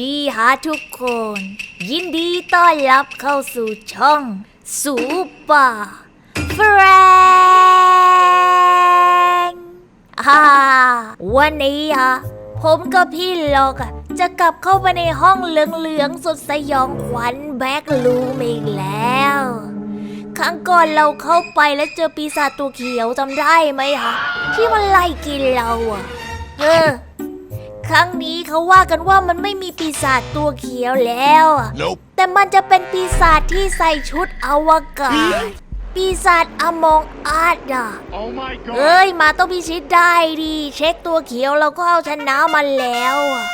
ดีฮะทุกคน ยินดีต้อนรับเข้าสู่ช่องสูปอร์แฟรงฮ่าวันนี้ฮะผมกับพี่ลอกจะกลับเข้าไปในห้องเหลืองๆสดสยองขวัญแบ็กลูมอีกแล้ว ครั้งก่อนเราเข้าไปแล้วเจอปีศาจตัวเขียวจำได้ไหมคะที่มันไล่กินเราอะเออ ครั้งนี้เขาว่ากันว่ามันไม่มีปีศาจตัวเขียวแล้วอะ Nope. แต่มันจะเป็นปีศาจที่ใส่ชุดอวกาศ ปีศาจอมองอาดอะ Oh my god. เอ้ยมาต้องพิชิตได้ดีเช็คตัวเขียวเราก็เอาชนะมันแล้วอะ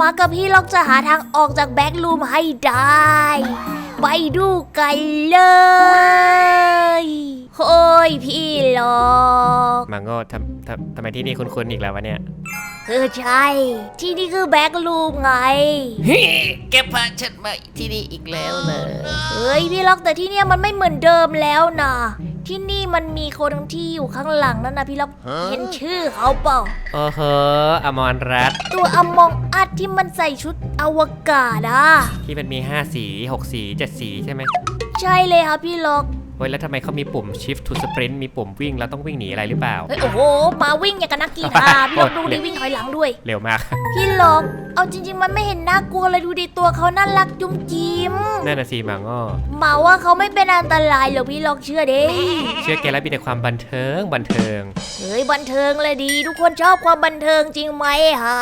มากับพี่ล็อกจะหาทางออกจากแบ็กลูมให้ได้ ไปดูกันเลยโอ้ยพี่ล็อก มังโง่ทำทำทำไมที่นี่คุ้นๆอีกแล้ววะเนี่ย เออใช่ ที่นี่คือแบ็กลูมไง แกพาฉันมาที่นี่อีกแล้วเลยเฮ้ยพี่ล็อกแต่ที่เนี่ยมันไม่เหมือนเดิมแล้วนะที่นี่มันมีคนที่อยู่ข้างหลังนั่นนะพี่ล็อกเห็นชื่อเขาเปล่าโอ้โหอมรรัตน์ตัวอมองอัดที่มันใส่ชุดอวกาศอะที่มันมี 5 สี 6 สี 7 สีใช่ไหมใช่เลยครับพี่ล็อก เฮ้ยแล้วทำไมเขามีปุ่ม shift to sprint มีปุ่มวิ่งแล้วต้องวิ่งหนีอะไรหรือเปล่า เฮ้ยโอ้โหมาวิ่งอย่างกับนักกีฬาพี่ล็อกดูดิวิ่งถอยหลังด้วย เร็วมาก พี่ล็อกเอาจริง ๆ มันไม่เห็นน่ากลัวเลยดูดิตัวเขาน่ารักจุ้มจิ้มนั่นน่ะสิมังโง่มาว่าเขาไม่เป็นอันตรายหรอกพี่ล็อกเชื่อเด้เชื่อแกแล้วมีแต่ความบันเทิงบันเทิงเฮ้ยบันเทิงเลยดี ทุกคนชอบความบันเทิงจริงไหมฮะ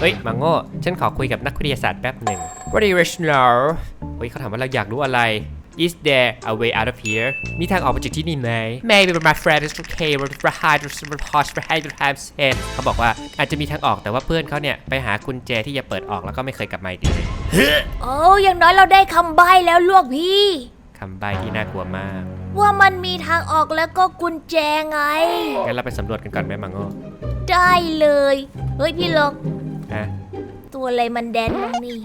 เฮ้ยมังโง่ฉันขอคุยกับนักวิทยาศาสตร์แป๊บหนึ่ง What do you wish to know เฮ้ยเขาถามว่าเราอยากรู้อะไร Is there a way out of here มีทางออกมาจากที่นี่ไหม Maybe my friend is okay but the hide the pause for hide time said เขาบอกว่าอาจจะมีทางออกแต่ว่าเพื่อนเขาเนี่ย ไปหากุญแจที่จะเปิดออกแล้วก็ไม่เคยกลับมาอีกเลยโอ้อย่างน้อยเราได้คำใบ้แล้วลวกพี่คำใบ้ที่น่ากลัวมาก ว่ามันมีทางออกแล้วก็กุญแจไง งั้นเราไปสำรวจกันก่อนไหมมังโง่ได้เลย เฮ้ยพี่ลอกฮะตัวอะไรมันแดนตรงนี้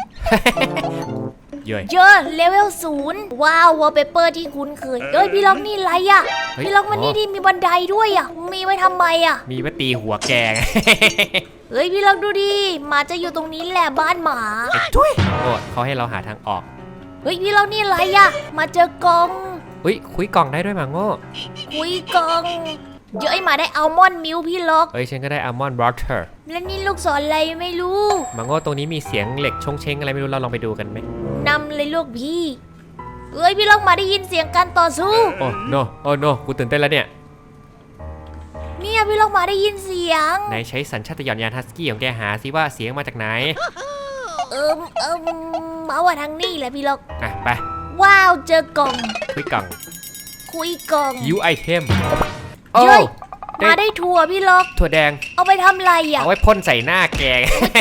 ย่อยเจอเลเวลศูนย์ว้าววอลเปเปอร์ที่คุ้นเคยเฮ้ยพี่ล็อกนี่อะไรอะเฮ้ยพี่ล็อกมันนี่อ๋อ ที่มีบันไดด้วยอะ มีไว้ทำไมอะ มีไว้ตีหัวแกงเฮ้ยพี่ล็อกดูดิหมาจะอยู่ตรงนี้แหละบ้านหมา ทุยโอ้เขาให้เราหาทางออกเฮ้ยพี่ล็อกนี่อะไรอะ มาเจอกล่องเฮ้ยคุยกล่องได้ด้วยมังโง่คุยกล่อง เย้ยหมาได้อัลมอนด์มิลค์พี่ล็อกเอ้ยฉันก็ได้อัลมอนด์บอทเทอร์และนี่ลูกศรอะไรไม่รู้มังโง่ตรงนี้มีเสียงเหล็กชงเชงอะไรไม่รู้เราลองไปดูกันไหมนำเลยลูกพี่เอ้ยพี่ล็อกหมาได้ยินเสียงการต่อสู้ โอ้โนโอ้โนกูตื่นเต้นแล้วเนี่ยเนี่ยพี่ล็อกหมาได้ยินเสียง ไหนใช้สัญชาตญาณยานฮัสกี้ของแกหาสิว่าเสียงมาจากไหนเอิมเอิมมาว่าทางนี้แหละพี่ล็อก อะไปว้าวเจอกล่องคุยกล่อง คุยกล่องยูไอเทม โอ้เย้ยได้มาได้ถั่วพี่ล็อก ถั่วแดง เอาไปทำอะไรอะเอาไว้พ่นใส่หน้าแก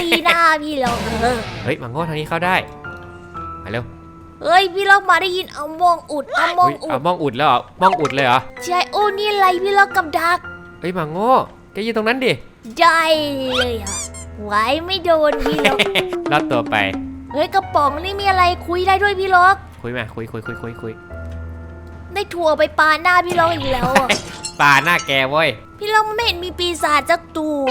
ตีหน้าพี่ล็อกเออเฮ้ยมังโง่ทางนี้เข้าได้ มาเร็วเอ้ยพี่ล็อกมาได้ยินเอามองอุดเอามองเฮ้ยอุเอาดมองอุดแล้วเหรอมองอุดเลยเหรอ ใช่โอ้นี่อะไรพี่ล็อกกับดักเฮ้ยมังโง่แกยืนตรงนั้นดิ ได้เลยอะไว้ไม่โดนพี่ล็อกลอดตัวไป เฮ้ยกระป๋องนี่มีอะไรคุยได้ด้วยพี่ล็อก คุยมา คุยคุยคุยคุยคุย ได้ถั่วไปปาหน้าพี่ล็อกอีกแล้วอะปาหน้าแกเว้ย พี่ล็อกไม่เห็นมีปีศาจสักตัว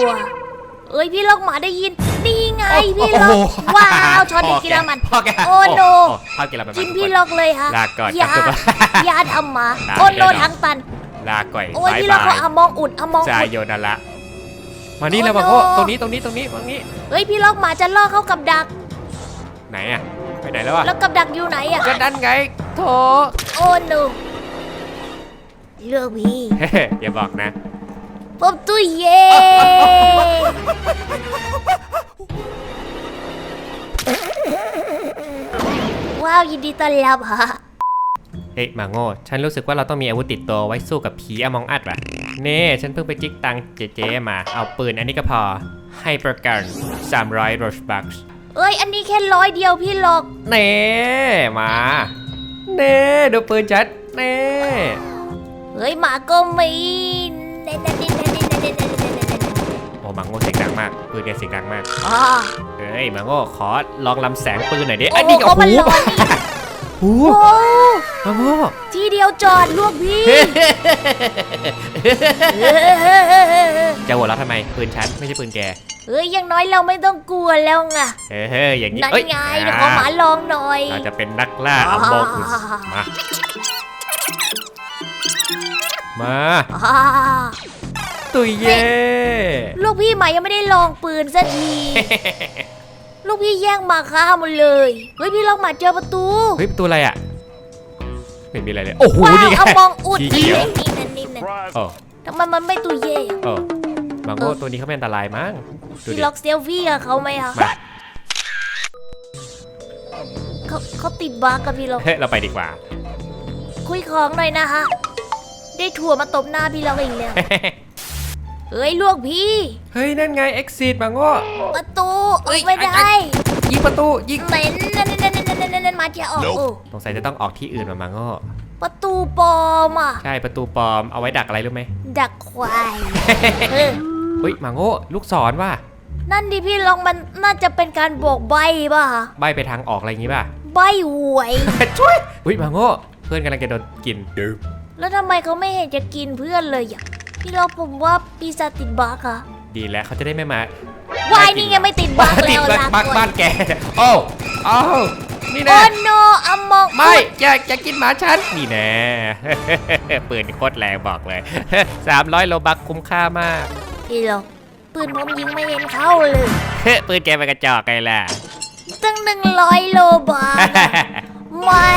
เอ้ยพี่ล็อกหมาได้ยิน นี่ไงพี่ล็อกว้าวช็อตเด็กกินแล้วมัน พ่อแกโอ้โน พ่อกินแล้วมัน กินพี่ล็อกเลยฮะลาก่อนอย่าครับอย่าทำหมาลาโอ้โนเดี๋ยวนะทั้งตัน ลาก่อยโอ้ยบายพี่ล็อกบาเขายอะมองอุดอะมองจาอุดโยนาระมานี่แล้วโอ้มาโนโอ้ตรงนี้ตรงนี้ตรงนี้ตรงนี้ เฮ้ยพี่ล็อกหมาจะล่อเข้ากับดัก ไหนอะไปไหนแล้วอะแล้วกับดักอยู่ไหนอะก็ดันไงโถโอ้โน เลือกพี่เฮ้อย่าบอกนะผมตุ้ยเย่ว้าวยินดีต้อนรับฮะเฮ้ยหมาโง่ฉันรู้สึกว่าเราต้องมีอาวุธติดตัวไว้สู้กับผีอมองอัดว่ะเน่ฉันเพิ่งไปจิกตังค์เจ๊ๆมา เอาปืนอันนี้ก็พอ ให้ประกัน 300โรชบัคส์เอ้ย อันนี้แค่ร้อยเดียวพี่หลอก เน่มา เน่ดูปืนชัด เน่ เฮ้ยหมาก็มีโอ้หมังโง่เสียงดังมากปืนแกเสียงดังมากเฮ้ยหมังโง่ขอลองลำแสงปืนหน่อยดิอันนี้โอ้โหโอ้โหหมังโง่ทีเดียวจอดลูกพี่จะหัวเราะทำไมปืนฉันไม่ใช่ปืนแกเอ้ยยังน้อยเราไม่ต้องกลัวแล้วไงเฮ้ยอย่างนี้นั่นไงเดี๋ยวขอหมาลองหน่อยเราจะเป็นนักล่าอัลโบกุสมา มาอ่าตุยเย่ลูกพี่หมายังไม่ได้ลองปืนสักทีลูกพี่แย่งหมาข้าหมดเลยเฮ้ยพี่ลองหมาเจอประตูเฮ้ยตัวอะไรอะไม่มีอะไรเลยโอ้โหว้าวนี่ไงเอามองอุดสีนี่เขียวนั่นนี่นั่นโอ้ทำไมมันไม่ตัวเย่อะโอ้มังโง่ตัวนี้เขาไม่อันตรายมั้งดูพี่ดิล็อกเซลฟี่กับเขาไหมอะมาเขาเขาติดบั๊กกับพี่ล็อกเฮ้ยเราไปดีกว่า คุยของหน่อยนะฮะ ได้ถั่วมาตบหน้าพี่ล็อกอีกแล้ว เฮ้ยลวกพี่ เฮ้ย นั่นไง exit มังโง่ประตูออกไม่ได้ยิงประตูยิงเหม็นนั่นนั่นนั่นนั่นนั่นนั่นมาจะออกโอ้สงสัยจะต้องออกที่อื่นมามังโง่ประตูปลอมอะ ใช่ประตูปลอมเอาไว้ดักอะไรรู้ไหมดักควายเออเฮ้ยมังโง่ลูกศรว่ะนั่นดิพี่ลองมันน่าจะเป็นการบอกใบป่ะฮะใบไปทางออกอะไรอย่างงี้ป่ะใบหวยช่วยอุ้ยมังโง่เพื่อนกำลังจะโดนกิน แล้วทำไมเขาไม่เห็นจะกินเพื่อนเลยอะพี่เราผมว่าปีศาจติดบั๊กอะดีแล้วเขาจะได้ไม่มาวายนี่ไงไม่ติดบั๊กติแล้ดวบักลาบักก่อบ้านนแกโอ้โอ้นี่โอ้แน่โนอัมมองไม่อย่าอย่ากินหมาฉันนี่แน่ปืนโคตรแรงบอกเลย 300 โลบักคุ้มค่ามากพี่เราปืนผมยิงไม่เห็นเข้าเลยปืนแกไปกระจอกไงล่ะตั้งหนึ่งร้อยโลบาทอะไม่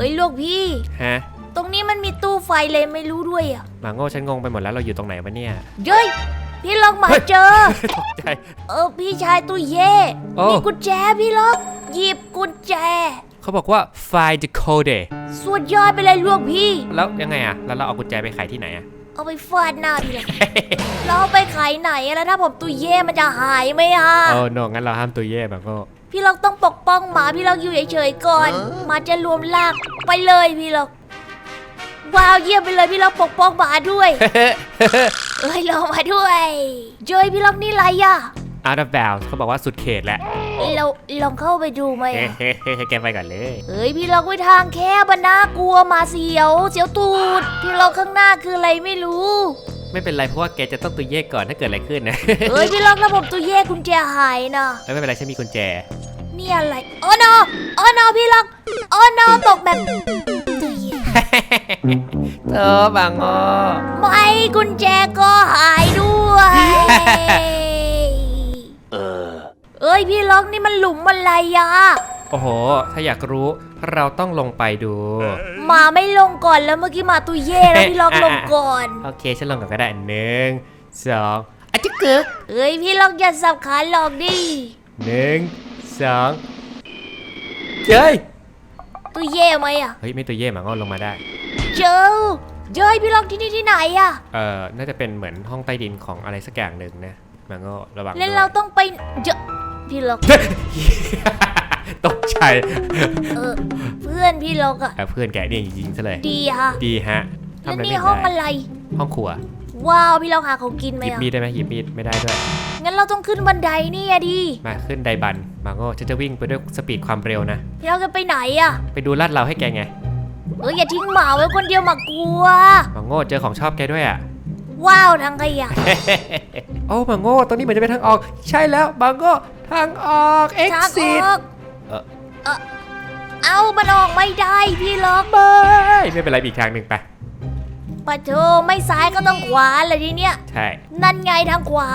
เฮ้ยลูกพี่ ฮะตรงนี้มันมีตู้ไฟเลยไม่รู้ด้วยอะหมาโง่ฉันงงไปหมดแล้วเราอยู่ตรงไหนวะเนี่ย เย้ยพี่ล็อกหมาเฮ้ย เจอ ตกใจ เออพี่ชายตู้เย่โอ้ มีกุญแจพี่ล็อก หยิบกุญแจ เขาบอกว่า find the code สุดยอดไปเลยลูกพี่ แล้วยังไงอะแล้วเราเอากุญแจไปขายที่ไหนอะเอาไปฟาดหน้าพี่ล็อกเราเอาไปขายไหนอะแล้วถ้าผมตู้เย่มันจะหายไหมอะ โอ้โนงั้นเราห้ามตัวเย่หมาโง่ พี่ล็อกต้องปกป้องหมาพี่ล็อกอยู่เฉยๆก่อนหมาจะรวมลากไปเลยพี่ล็อกว้าวเยี่ยมไปเลยพี่ล็อกปกป้องหมาด้วย เอ้ยลงมาด้วยเจยพี่ล็อกนี่ไรอะ out of bounds เขาบอกว่าสุดเขตแล้วเราลองเข้าไปดูไหมเฮ้อะแกไปก่อนเลยเฮ้ยพี่ล็อกไว้ทางแคบอะน่ากลัวหมาเสียว เสียวตูด พี่ล็อกข้างหน้าคืออะไรไม่รู้ ไม่เป็นไรเพราะว่าแกจะต้องตัวเย่ก่อนถ้าเกิดอะไรขึ้นนะเฮ้ยพี่ล็อกระบบตัวแยกกุญแจหายนะเอ้ยไม่เป็นไรฉันมีกุญแจ นี่อะไรโอ้โนโอ้โนพี่ล็อกโอ้โนตกแบบตัวแยกเออบางอ้อไม่กุญแจก็หายด้วยเอ้ยพี่ล็อกนี่มันหลุมอะไรอะโอ้โห ถ้าอยากรู้ เราต้องลงไปดูหมาไม่ลงก่อนแล้วเมื่อกี้หมาตัวเย่แล้วพี่ล็อกลงก่อน โอเคฉันลงก่อนก็ได้หนึ่งสองอะจิกเกอร์เอ้ยพี่ล็อกอย่าสับขาหลอกดิหนึ่งสองเจ้ยตัวเย่ไหมอะเฮ้ยไม่ตัวเย่หมาก็ลงมาได้เจอเจอพี่ล็อกที่นี่ที่ไหนอะเอ่อน่าจะเป็นเหมือนห้องใต้ดินของอะไรสักอย่างหนึ่งนะหมาก็ระวังแล้วด้วยเราต้องไปเจอพี่ล็อก ตกใจเออเพื่อนพี่ล็อกอะเอ่อเพื่อนแกเนี่ยยิงซะเลย ดีฮะดีฮะแล้วทำอะไรนี่ไม่ห้องได้อะไร ห้องครัว ว้าวพี่ล็อกหาของกินไหมหยิบอะมีดได้ไหมหยิบมีดไม่ได้ด้วย งั้นเราต้องขึ้นบันไดนี่อะดิมาขึ้นไดบัน มาโง่ฉันจะวิ่งไปด้วยสปีดความเร็วนะ พี่ล็อกจะไปไหนอะไปดูลาดเราให้แกไง เอออย่าทิ้งหมาไว้คนเดียวหมากลัว มาโง่เจอของชอบแกด้วยอะ ว้าวทางขยะ โอ้มาโง่ตรงนี้เหมือนจะเป็นทางออก ใช่แล้วมาโง่ทางออก ทางอ exit อกเออ เออเอามันออกไม่ได้พี่ล็อกไม่ไม่เป็นไรอีกทางหนึ่งไปปะโถไม่ซ้ายก็ต้องขวาเลยทีเนี้ยใช่นั่นไงทางขวา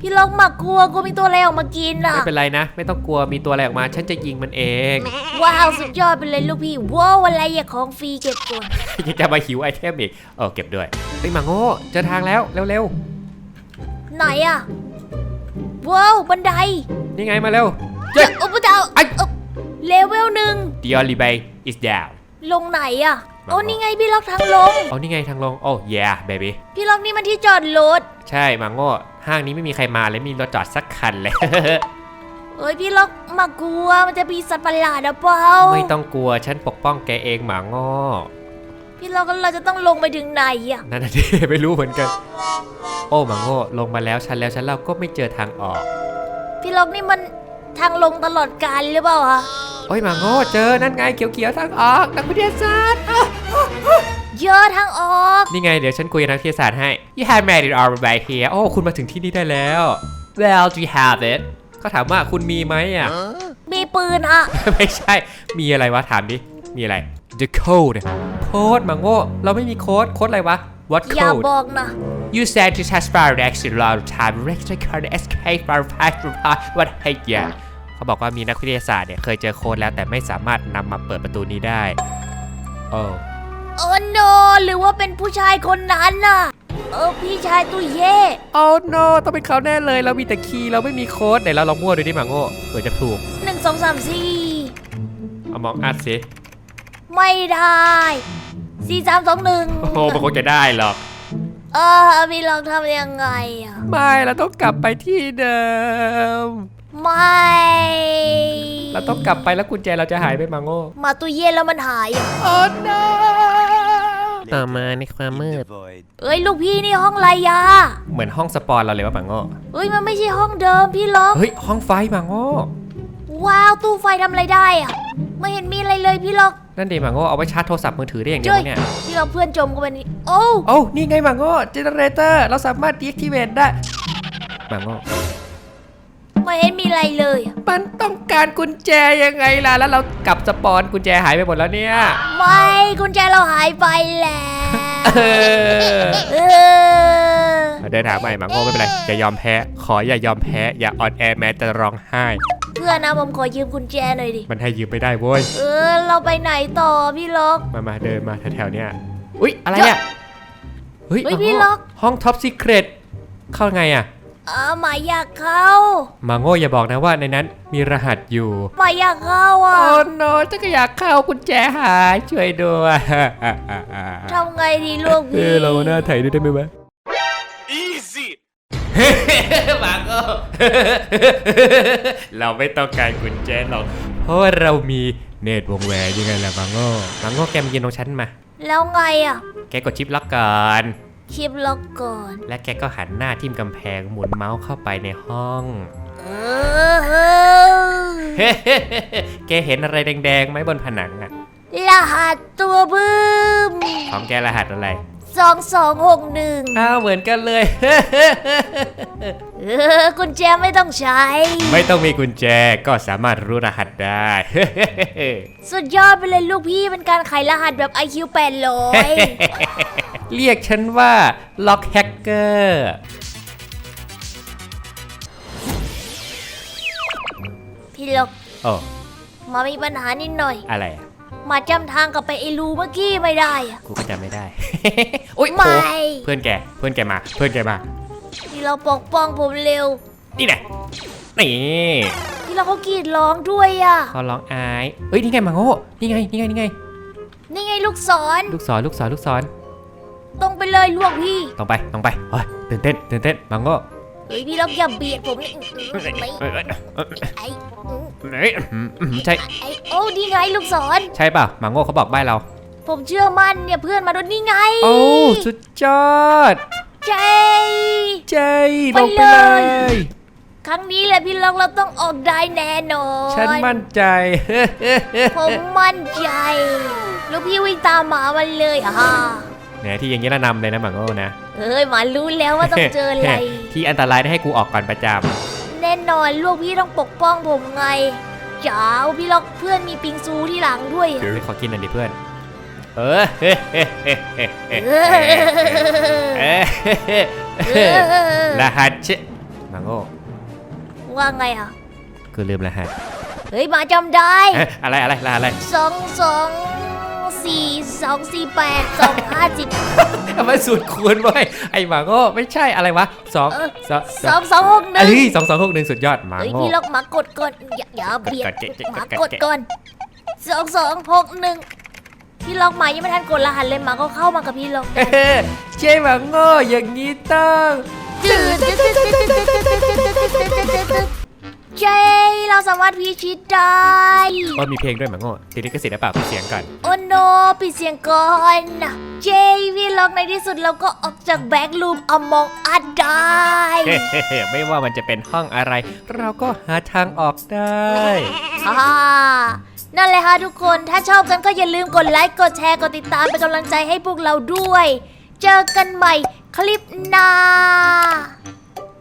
พี่ล็อกหมากลัวกลัวมีตัวอะไรออกมากินอะไม่เป็นไรนะ ไม่ต้องกลัวมีตัวอะไรออกมา ฉันจะยิงมันเอง ว้าวสุดยอดไปเลยลูกพี่ว้าวอะไรอะของฟรีเก็บก่อนยังจะมาหิวไอเทมอีกเออเก็บด้วยเฮ้ยมาโง่เจอทางแล้วเร็วไหนอะว้าวบันไดๆนี่ไงมาเร็วเจ้าอุปดาวไอ้ เลเวลหนึ่ง The only way is down ลงไหนอะมาโอ้นี่ไงพี่ล็อกทางลง เอานี่ไงทางลง โอ้ yeah baby พี่ล็อกนี่มันที่จอดรถ ใช่มาโง่ห้างนี้ไม่มีใครมาเลยมีรถจอดสักคันเลย เอ้ยพี่ล็อกมากลัวมันจะมีสัตว์ประหลาดหรือเปล่าไม่ต้องกลัวฉันปกป้องแกเองหมาโง่พี่ล็อกเราจะต้องลงไปถึงไหนอะนั่นน่ะดิไม่รู้เหมือนกัน โอ้หมาโง่ลงมาแล้วฉันแล้วฉันเล่าก็ไม่เจอทางออก พี่ล็อกนี่มันทางลงตลอดกาลหรือเปล่าอะ โอ้ยมาโง่เจอนั่นไงเขียวๆทางออกนักวิทยาศาสตร์อ้าวเยอะทางออก นี่ไงเดี๋ยวฉันคุยกับนักวิทยาศาสตร์ให้ You have made it all right here โอ้คุณมาถึงที่นี่ได้แล้ว Well do you have it เขาถามว่าคุณมีไหมอะ มีปืนอะไม่ใช่ มีอะไรวะถามดิ มีอะไร The code โค้ดมาโง่เราไม่มีโค้ดโค้ดอะไรวะ What อย่า code บอกนะ You said to test fire exit a lot of time Rector card escape fire fire fire what hey yeah เขาบอกว่ามีนักวิทยาศาสตร์เนี่ยเคยเจอโค้ดแล้วแต่ไม่สามารถนำมาเปิดประตูนี้ได้ โอ้โอ้โนหรือว่าเป็นผู้ชายคนนั้นน่ะ เออพี่ชายตุยเย่โอ้ no ต้องเป็นเขาแน่เลยเรามีแต่คีย์เราไม่มีโค้ดไหนเราลองมั่วดูดิมาโง่เผื่อจะถูกหนึ่งสองสามสี่เอามองอัดสิไม่ได้สี่สามสองหนึ่งโอ้โหมันคงจะได้หรอกเออพี่ลองทำยังไงอะไม่เราต้องกลับไปที่เดิม ไม่ เราต้องกลับไปแล้วกุญแจเราจะหายไปมาโง่มาตุยเย่แล้วมันหายอะโอ้ no ต่อมาในความมืด เอ้ยลูกพี่นี่ห้องไรยาเหมือนห้องสปอนเราเลยว่ามาโง่เอ้ยมันไม่ใช่ห้องเดิมพี่ล็อก เฮ้ยห้องไฟมาโง่ว้าวตู้ไฟทำอะไรได้อะไม่เห็นมีอะไรเลยพี่ล็อกนั่นดีมาโง่เอาไว้ชาร์จโทรศัพท์มือถือได้อย่างเดียวเจ้ยเนี่ย พี่ล็อกเพื่อนจมกันไปนี่โอ้โอ้านี่ไงมาโง่เจเนเรเตอร์เราสามารถ deactivate ได้มาโง่ ไม่เห็นมีอะไรเลยอะมันต้องการกุญแจยังไงล่ะ แล้วเรากลับสปอนกุญแจหายไปหมดแล้วเนี่ย ไม่กุญแจเราหายไปแล้วเออ เออเดินถามใหม่มาโง่ไม่เป็นไร อย่ายอมแพ้ ขออย่ายอมแพ้ อย่าอ่อนแอแม้แต่ร้องไห้ เพื่อนนะผมขอยืมกุญแจหน่อยดิ มันให้ยืมไม่ได้เว้ย เออ เราไปไหนต่อพี่ล็อก มามาเดินมาแถวๆเนี้ยอุ๊ย อะไรเนี่ยเฮ้ยเฮ้ยมาโง่พี่ล็อก ห้องท็อปซีเครตเข้าไงอะ อ่าหมาอยากเข้ามาโง่อย่าบอกนะว่าในนั้นมีรหัสอยู่หมาอยากเข้าอะโอ้โนฉันก็อยากเข้ากุญแจหายช่วยด้วยทำไงดีลูกเอพี่อเราหน้าไทยด้วยได้ไหมวะ easy มาโง่เราไม่ต้องการกุญแจหรอกเพราะว่าเรามีเนตรวงแหวนยังไงล่ะมาโง่มาโง่แกมายืนตรงฉันมา แล้วไงอะ แกกดชิปล็อกก่อน ชิปล็อกก่อน และแกก็หันหน้าทิ่มกำแพงหมุนเมาส์เข้าไปในห้อง เออเออแกเห็นอะไรแดงๆไหมบนผนังอะรหัสตัวบึ้มของแกรหัสอะไร สองสองหกหนึ่งอ้าวเหมือนกันเลย เออกุญแจไม่ต้องใช้ ไม่ต้องมีกุญแจก็สามารถรู้รหัสได้ สุดยอดไปเลยลูกพี่เป็นการไขรหัสแบบ IQ 800 เรียกฉันว่าล็อกแฮกเกอร์พี่ล็อกโอ้มามีปัญหานิดหน่อย อะไรอะมาจำทางกลับไปไอ้รูเมื่อกี้ไม่ได้อะกูก็จำไม่ได้อุ้ยไม่โอ้เพื่อนแก เพื่อนแกมา เพื่อนแกมา พี่เราปกป้องผมเร็ว นี่แหละนี่พี่เราก็กรีดร้องด้วยอะเขาร้องอายเอ้ย นี่ไงมังโง่นี่ไง นี่ไง นี่ไง นี่ไงลูกศร ลูกศร ลูกศร ลูกศร ตรงไปเลยลูกพี่ตรงไปตรงไปเฮ้ยตื่นเต้นตื่นเต้นมังโง่เฮ้ยพี่ล็อกอย่าเบียดผมนี่ไม่เอ้ยเอ้ยเอ้ยไอ้เอ้ยอืมอืมใช่ไอ้โอ้ดีไงลูกศรใช่ป่ะมังโง่เขาบอกใบ้เราผมเชื่อมั่นเนี่ยเพื่อนมาด้วยนี่ไงโอ้สุดยอดเจใจไปลงไปเลเลยยครั้งนี้แหละพี่ล็อกเราต้องออกได้แน่นอนฉันมั่นใจผมมั่นใจ ลูกพี่วิ่งตามหมามันเลยฮ่า เนี่ยที่อย่างนี้ระนำเลยนะหมังโง่นะ เอ้ยหมารู้แล้วว่าต้องเจออะไร ที่อันตรายได้ให้กูออกก่อนประจแน่นอนลูกพี่ต้องปกป้องผมไงจ้าวพี่ล็อกเพื่อนมีปิงซูที่หลังด้วยำอะเดี๋ยวขอกินหน่อยดิเพื่อน เออเออเออเออรหัสเชหมังโง่ว่าไงอะคือลืมรหัสเฮ้ยหมาจำได้ เอ๊ะอะไรอะไรรหัสอะไรสองสอง สี่สองสี่แปดสองห้าสิบทำไมสูตรคูณไว้ไอหมาโง่ไม่ใช่อะไรวะสองเออสองสองสองหกหนึ่งเอ้ยสองสองหกหนึ่งสุดยอดหมาเฮ้ยโง่ พี่ล็อกหมากดก่อนอย่าอย่าเบียดกดกดกดหมากกดดก่อนสองสองหกหนึ่งพี่ล็อกหมายังไม่ทันกดรหัสเลยหมาก็เข้ามากับพี่ล็อกเฮ้ใช่หมาโง่อย่างนี้ต้องจืด สามารถพิชิตได้ก็มีเพลงด้วยเหมือง่ติดลิขสิทธิ์หรืเปล่าปิดเสียงก่อนโอ้โนปิดเสียงก่อนเจวีล็อกในที่สุดเราก็ออกจากแบ็กลูมอมองอัดได้เฮ้ไม่ว่ามันจะเป็นห้องอะไร เราก็หาทางออกได้ฮ่านั่นแหละค่ะทุกคน ถ้าชอบกันก็อย่าลืมกดไลค์ กดแชร์ กดติดตามเป็นกำลังใจให้พวกเราด้วย เจอกันใหม่คลิปหน้า